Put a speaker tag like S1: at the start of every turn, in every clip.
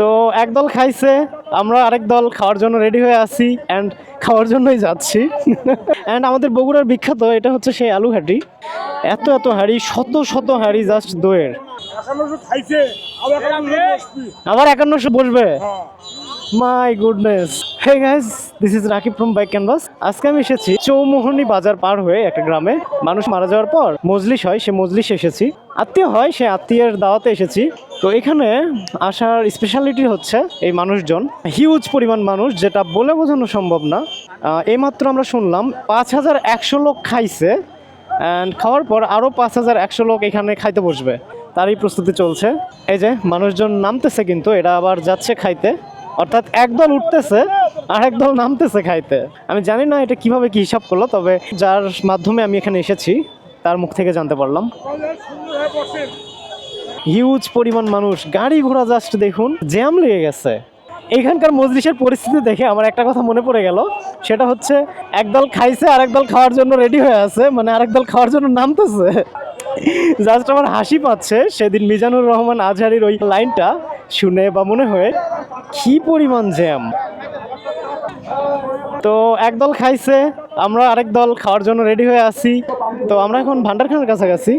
S1: তো একদল খাইছে, আমরা আরেক দল খাওয়ার জন্য রেডি হয়ে আছি অ্যান্ড খাওয়ার জন্যই যাচ্ছি। অ্যান্ড আমাদের বগুড়ার বিখ্যাত, এটা হচ্ছে সেই আলু হাঁটি এত এত হাঁড়ি, শত শত হাঁড়ি জাস্ট দইয়ের।
S2: আবার একান্নশো বসবে?
S1: My goodness hey guys this is Rakib from bike canvas আজকে আমি এসেছি চৌমোহনী বাজার পার হয়ে একটা গ্রামে। মানুষ মারা যাওয়ার পর মজলিস হয়, সে মজলিস এসেছি। আত্মীয় হয়, সে আত্মীয়ের দাওয়াতে এসেছি। তো এখানে আসার স্পেশালিটি হচ্ছে এই মানুষজন। হিউজ পরিমাণ মানুষ, যেটা বলে বোঝানো সম্ভব না। এইমাত্র আমরা শুনলাম পাঁচ হাজার একশো লোক খাইছে অ্যান্ড খাওয়ার পর আরও পাঁচ হাজার একশো লোক এখানে খাইতে বসবে। তারই প্রস্তুতি চলছে। এই যে মানুষজন নামতেছে কিন্তু এটা আবার যাচ্ছে খাইতে। অর্থাৎ একদল উঠতেছে, আর একদল নামতেছে খাইতে। আমি জানি না এটা কীভাবে কি হিসাব করল, তবে যার মাধ্যমে আমি এখানে এসেছি তার মুখ থেকে জানতে পারলাম। হিউজ পরিমাণ মানুষ, গাড়ি ঘোড়া জাস্ট দেখুন জ্যাম লেগে গেছে। এখানকার মজলিসের পরিস্থিতি দেখে আমার একটা কথা মনে পড়ে গেল, সেটা হচ্ছে একদল খাইছে আর একদল খাওয়ার জন্য রেডি হয়ে আছে মানে আরেকদল খাওয়ার জন্য নামতেছে। জাস্ট আমার হাসি পাচ্ছে, সেদিন মিজানুর রহমান আজহারির ওই লাইনটা শুনে বা মনে হয়ে, কি পরিমাণ জ্যাম তো একদল খাইছে, আমরা আরেক দল খাওয়ার জন্য রেডি হয়ে আছি। তো আমরা এখন ভান্ডারখানার কাছাকাছি।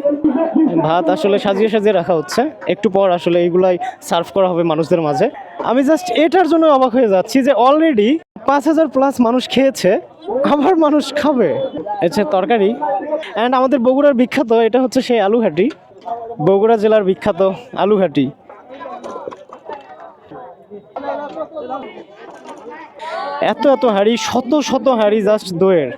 S1: ভাত আসলে সাজিয়ে সাজিয়ে রাখা হচ্ছে। একটু পর আসলে এইগুলাই সার্ভ করা হবে মানুষদের মাঝে। আমি জাস্ট এটার জন্য অবাক হয়ে যাচ্ছি যে অলরেডি পাঁচ হাজার প্লাস মানুষ খেয়েছে, আবার মানুষ খাবে। আচ্ছা তরকারি। অ্যান্ড আমাদের বগুড়ার বিখ্যাত, এটা হচ্ছে সেই আলুঘাটি। বগুড়া জেলার বিখ্যাত আলুঘাটি। এত এত হাড়ি, শত শত হাড়ি জাস্ট দইয়ের।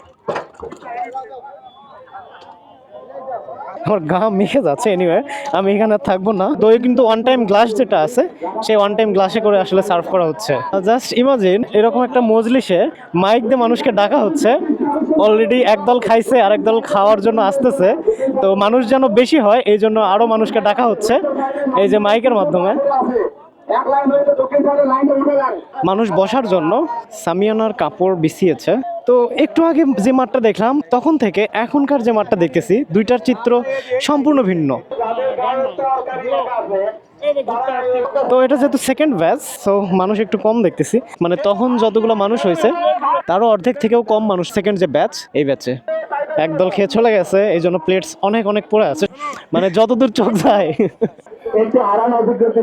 S1: আমার গা মেখে যাচ্ছে এনিওয়ে আমি এখানে থাকব না। দই কিন্তু ওয়ান টাইম গ্লাস যেটা আছে, সেই ওয়ান টাইম গ্লাসে করে আসলে সার্ভ করা হচ্ছে। জাস্ট ইমাজিন এরকম একটা মজলিসে মাইক দিয়ে মানুষকে ডাকা হচ্ছে। অলরেডি একদল খাইছে আর একদল খাওয়ার জন্য আসতেছে। তো মানুষ যেন বেশি হয়, এই জন্য আরও মানুষকে ডাকা হচ্ছে এই যে মাইকের মাধ্যমে। মানুষ বসার জন্য সামিয়ানার কাপড় বিছিয়েছে। তো একটু আগে যে মাঠটা দেখলাম তখন থেকে এখনকার যে মাঠটা দেখতেছি দুইটার চিত্র সম্পূর্ণ ভিন্ন। তো এটা যেহেতু সেকেন্ড ব্যাচ তো মানুষ একটু কম দেখতেছি। মানে তখন যতগুলো মানুষ হয়েছে তারও অর্ধেক থেকেও কম মানুষ সেকেন্ড যে ব্যাচ এই ব্যাচে একদল খেয়ে চলে গেছে এই জন্য প্লেটস অনেক অনেক পড়ে আছে। মানে যতদূর চোখ যায়।
S3: একটি হারানো অভিজ্ঞতা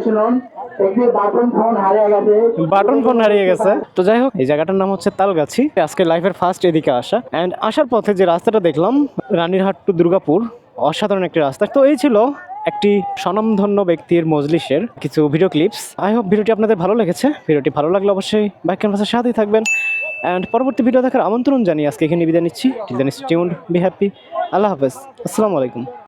S1: বাটন ফোন হারিয়ে গেছে। তো যাই হোক, এই জায়গাটার নাম হচ্ছে তালগাছি। আজকে লাইফের ফার্স্ট এদিকে আসা। অ্যান্ড আসার পথে যে রাস্তাটা দেখলাম, রানীরহাট টু দুর্গাপুর, অসাধারণ একটি রাস্তা। তো এই ছিল একটি স্বনামধন্য ব্যক্তির মজলিসের কিছু ভিডিও ক্লিপস আই হোপ ভিডিওটি আপনাদের ভালো লেগেছে। ভিডিওটি ভালো লাগলে অবশ্যই বাইক ক্যানভাসের সাথেই থাকবেন। অ্যান্ড পরবর্তী ভিডিও দেখার আমন্ত্রণ জানিয়ে আজকে এখানে বিদায় নিচ্ছি। Till then stay be happy আল্লাহ হাফেজ। আসসালামু আলাইকুম।